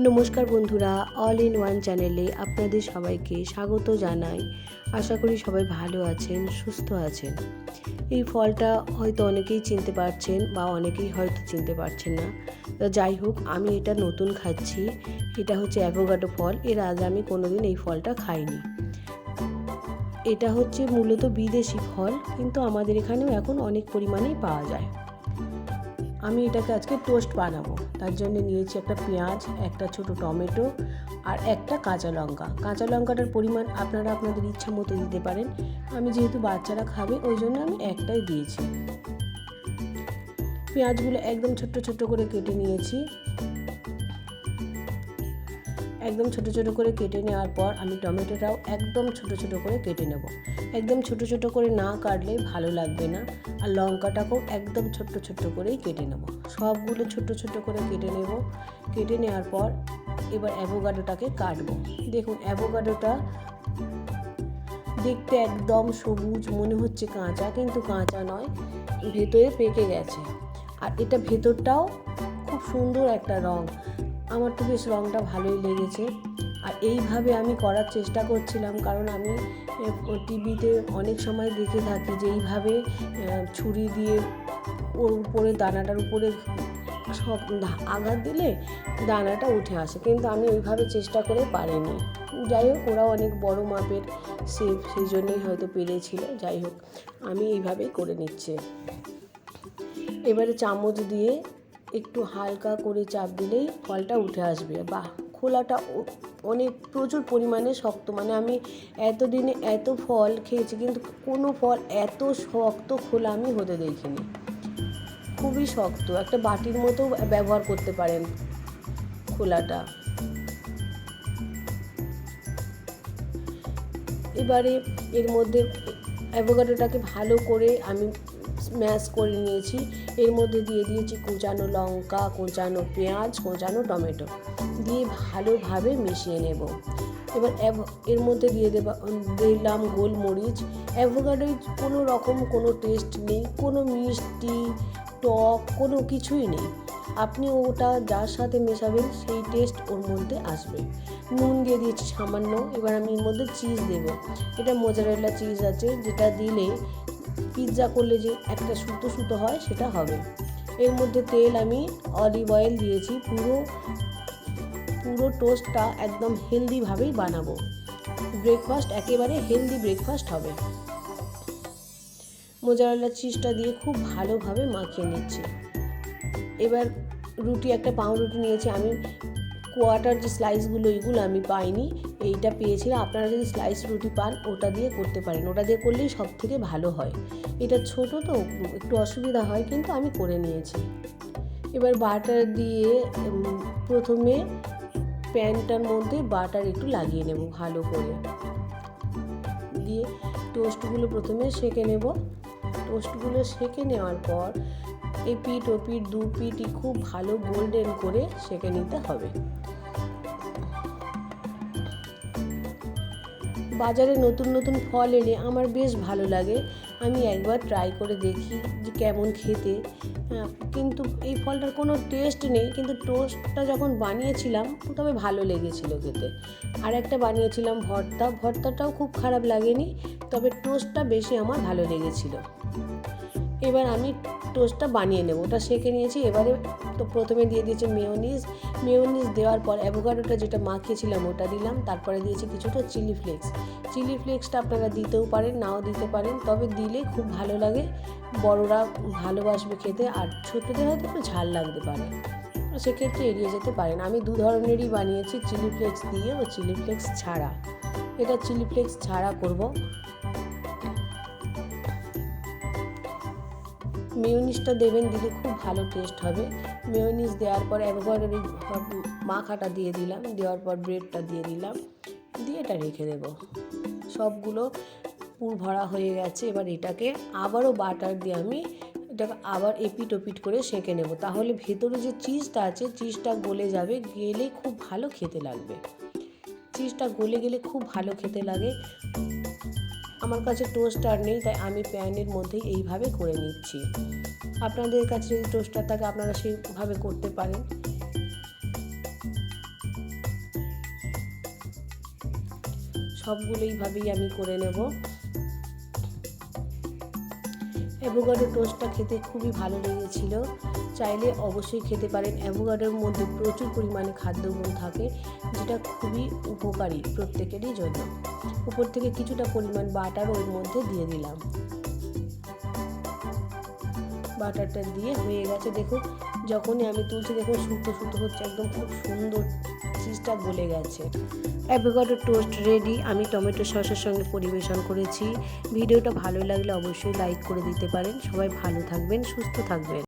নমস্কার বন্ধুরা all in one চ্যানেলে আপনাদের সবাইকে স্বাগত জানাই। আশা করি সবাই ভালো আছেন, সুস্থ আছেন। এই ফলটা হয়তো অনেকেই চিনতে পারছেন বা অনেকেই হয়তো চিনতে পারছেন না। যাই হোক, আমি এটা নতুন খাচ্ছি। এটা হচ্ছে অ্যাভোগাডো ফল। এর আগে আমি কোনোদিন এই ফলটা খাইনি। এটা হচ্ছে মূলত বিদেশি ফল, কিন্তু আমাদের এখানেও এখন অনেক পরিমাণেই পাওয়া যায়। আমি এটাকে আজকে টোস্ট বানাবো। তার জন্য নিয়েছি একটা পেঁয়াজ, একটা ছোট টমেটো আর একটা কাঁচা লঙ্কা। কাঁচা লঙ্কাটার পরিমাণ আপনারা আপনাদের ইচ্ছা মতো দিতে পারেন। আমি যেহেতু বাচ্চারা খাবে, ওই জন্য আমি একটাই দিয়েছি। পেঁয়াজগুলো একদম ছোট্ট ছোট্ট করে কেটে নিয়েছি। একদম ছোট ছোট করে কেটে নেওয়ার পর আমি টমেটোটাও একদম ছোট ছোট করে কেটে নেব। একদম ছোট ছোট করে না কাটলে ভালো লাগবে না। আর লঙ্কাটাকেও একদম ছোট্ট ছোট্ট করেই কেটে নেব। সবগুলো ছোট ছোট করে কেটে নেব। কেটে নেওয়ার পর এবার অ্যাভোগাডোটাকে কাটবো। দেখুন অ্যাভোগাডোটা দেখতে একদম সবুজ, মনে হচ্ছে কাঁচা, কিন্তু কাঁচা নয়, ভেতরে পেকে গেছে। আর এটা ভেতরটাও খুব সুন্দর একটা রং। আমার তো বেশ রঙটা ভালোই লেগেছে। আর এইভাবে আমি করার চেষ্টা করছিলাম, কারণ আমি টিভিতে অনেক সময় দেখে থাকি যে এইভাবে ছুরি দিয়ে ওর উপরে, দানাটার উপরে সব আঘাত দিলে দানাটা উঠে আসে। কিন্তু আমি ওইভাবে চেষ্টা করে পারিনি। যাই হোক ওরা অনেক বড় মাপের শেপ সেই জন্যই হয়তো পেরেছিল। যাই হোক, আমি এইভাবেই করে নিচ্ছি। এবারে চামচ দিয়ে একটু হালকা করে চাপ দিলেই ফলটা উঠে আসবে। বাহ, খোলাটা অনেক প্রচুর পরিমাণে শক্ত। মানে আমি এতদিনে এত ফল খেয়েছি, কিন্তু কোনো ফল এত শক্ত খোলা আমি হতে দেখিনি। খুবই শক্ত, একটা বাটির মতো ব্যবহার করতে পারেন খোলাটা। এবারে এর মধ্যে অ্যাভোকাডোটাকে ভালো করে আমি স্ম্যাশ করে নিয়েছি। এর মধ্যে দিয়ে দিয়েছি কোঁচানো লঙ্কা, কোঁচানো পেঁয়াজ, কোঁচানো টমেটো। দিয়ে ভালোভাবে মিশিয়ে নেব। এবার এর মধ্যে দিয়ে দেবা দিলাম গোলমরিচ। অ্যাভোকাডোয় কোনো রকম কোনো টেস্ট নেই, কোনো মিষ্টি, টক, কোনো কিছুই নেই। আপনি ওটা যার সাথে মেশাবেন, সেই টেস্ট ওর মধ্যে আসবে। নুন দিয়ে দিয়েছি সামান্য, এবার আমি এর মধ্যে চিজ দেব। এটা মোজারেলা চিজ আছে, যেটা দিলে পিৎজা করলে যে একটা সুতো সুতো হয়, সেটা হবে। এর মধ্যে তেল আমি অলিভ অয়েল দিয়েছি, পুরো পুরো টোস্টটা একদম হেলদিভাবেই বানাবো। ব্রেকফাস্ট একেবারে হেলদি ব্রেকফাস্ট হবে। মোজারেলা চিজটা দিয়ে খুব ভালোভাবে মাখিয়ে নিচ্ছি। এবার রুটি, একটা পাউরুটি নিয়েছি। আমি কোয়াটার যে স্লাইসগুলো এগুলো আমি পাইনি। এইটা পেয়েছিলাম। আপনারা যদি স্লাইস রুটি পান, ওটা দিয়ে করতে পারেন। ওটা দিয়ে করলেই সব থেকে ভালো হয়। এটা ছোট তো, একটু অসুবিধা হয়, কিন্তু আমি করে নিয়েছি। এবার বাটার দিয়ে প্রথমে প্যানটার মধ্যে বাটার একটু লাগিয়ে নেব ভালো করে। দিয়ে টোস্টগুলো প্রথমে সেঁকে নেব। টোস্টগুলো সেঁকে নেওয়ার পর এই পিঠ ও পিঠ, দু পিঠই খুব ভালো গোল্ডেন করে সেঁকে নিতে হবে। বাজারে নতুন নতুন ফল এলে আমার বেশ ভালো লাগে। আমি একবার ট্রাই করে দেখি যে কেমন খেতে। কিন্তু এই ফলটার কোনো টেস্ট নেই, কিন্তু টোস্টটা যখন বানিয়েছিলাম, তবে ভালো লেগেছিল খেতে। আর একটা বানিয়েছিলাম ভর্তা, ভর্তাটাও খুব খারাপ লাগেনি, তবে টোস্টটা বেশি আমার ভালো লেগেছিল। এবার আমি টোস্টটা বানিয়ে নেব। ওটা সেঁকে নিয়েছি, এবারে তো প্রথমে দিয়ে দিয়েছি মেয়োনিজ মেয়োনিজ দেওয়ার পর অ্যাভোকাডোটা যেটা মাখিয়েছিলাম ওটা দিলাম, তারপরে দিয়েছি কিছুটা চিলি ফ্লেক্স চিলি ফ্লেক্সটা আপনারা দিতেও পারেন, নাও দিতে পারেন, তবে দিলে খুব ভালো লাগে। বড়রা ভালোবাসবে খেতে, আর ছোটোদের হয়তো একটু ঝাল লাগতে পারে। সেক্ষেত্রে এড়িয়ে যেতে পারেন। আমি দু ধরনেরই বানিয়েছি চিলি ফ্লেক্স দিয়ে ও চিলি ফ্লেক্স ছাড়া। এটা চিলি ফ্লেক্স ছাড়া করব। মেয়োনিজটা দেবেন, দিলে খুব ভালো টেস্ট হবে। মেয়োনিজ দেওয়ার পর একবার ওই মাখাটা দিয়ে দিলাম, দেওয়ার পর ব্রেডটা দিয়ে দিলাম, দিয়ে এটা রেখে দেবো। সবগুলো পুর ভরা হয়ে গেছে, এবার এটাকে আবারও বাটার দিয়ে আমি এটাকে আবার এপিট ওপিট করে সেঁকে নেব। তাহলে ভেতরে যে চিজটা আছে চিজটা গলে যাবে, গেলে খুব ভালো খেতে লাগবে। চিজটা গলে গেলে খুব ভালো খেতে লাগে। আমার কাছে টোস্টার নেই, তাই আমি প্যানের মধ্যেই এইভাবে করে নিচ্ছি। আপনাদের কাছে যদি টোস্টার থাকে, আপনারা সেইভাবে করতে পারেন। সবগুলো এইভাবেই আমি করে নেব। অ্যাভোকাডো টোস্টটা খেতে খুবই ভালো লেগেছিল। চাইলে অবশ্যই খেতে পারেন। অ্যাভোকাডোর মধ্যে প্রচুর পরিমাণে খাদ্যগুণ থাকে, যেটা খুবই উপকারী প্রত্যেকেরই জন্য। উপর থেকে কিছুটা পরিমাণ বাটার ওর মধ্যে দিয়ে দিলাম। বাটারটা দিয়ে হয়ে গেছে। দেখুন, যখনই আমি তুলছি, দেখুন সুতো সুতো হচ্ছে, একদম খুব সুন্দর চিজটা গলে গেছে। অ্যাভোকাডো টোস্ট রেডি আমি টমেটো সসের সঙ্গে পরিবেশন করেছি। ভিডিওটা ভালো লাগলে অবশ্যই লাইক করে দিতে পারেন। সবাই ভালো থাকবেন, সুস্থ থাকবেন।